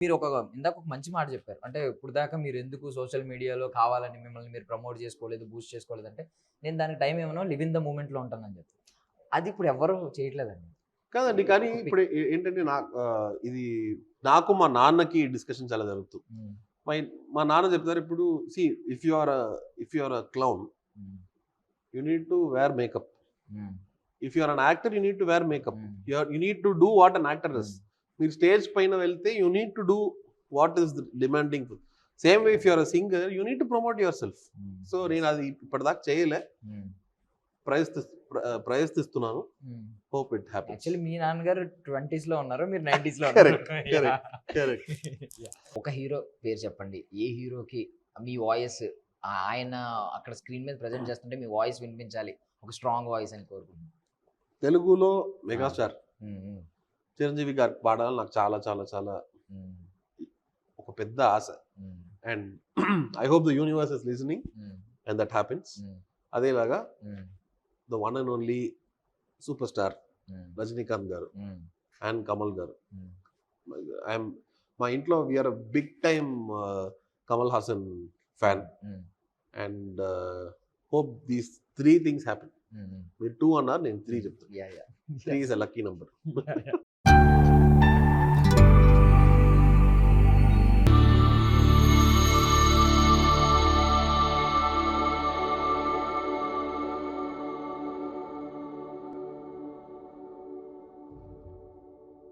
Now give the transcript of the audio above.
మీరు ఒక ఇందాక ఒక మంచి మాట చెప్పారు. అంటే ఇప్పుడు దాకా మీరు ఎందుకు సోషల్ మీడియాలో కావాలని మిమ్మల్ని మీరు ప్రమోట్ చేసుకోలేదు బూస్ట్ చేసుకోలేదు అంటే నేను దానికి టైం ఏమనో లివ్ ఇన్ ద మూమెంట్లో ఉంటానని చెప్పి అది ఇప్పుడు ఎవరు చేయట్లేదండి. కాదండి కానీ ఇప్పుడు ఏంటంటే నా ఇది నాకు మా నాన్నకి డిస్కషన్ చాలా జరుగుతుంది. మా మా నాన్న చెప్తారు ఇప్పుడు see if you are if you are a clown you need to wear makeup if you are an actor you need to wear makeup you need to do what an actor మీరు stage పైన వెళ్తే you need to do what is demanding same way if you are a singer you need to promote your self so నేను అది ఇప్పటిదాకా చేయలే. Um, ప్రయత్ని ప్రయత్నిస్తున్నాను. Hope it happy actually మీ నాన్నగారు ట్వంటీస్లో ఉన్నారు మీరు నైన్టీస్లో. ఒక హీరో పేరు చెప్పండి. ఏ హీరోకి మీ వాయిస్ ఆయన అక్కడ స్క్రీన్ మీద ప్రజెంట్ చేస్తుంటే మీ వాయిస్ వినిపించాలి. ఒక స్ట్రాంగ్ వాయిస్ అని కోరుకుంటున్నాను. తెలుగులో మెగాస్టార్. ఉమ్, ఉమ్, చిరంజీవి గారి పాడాలని నాకు చాలా చాలా చాలా ఉమ్, ఒక పెద్ద ఆశ um, and I hope the universe is listening um, and that happens um, అదేలాగా um, the one and only super star um, Rajinikanth garu um, and Kamal garu um. I'm మా ఇంట్లో we are big time Kamal Haasan fan um, and hope these three things happen um, um. మీరు two అన్నారు నేను three చెప్తాను Yeah, yeah. Three is a lucky number Yeah, yeah. thank you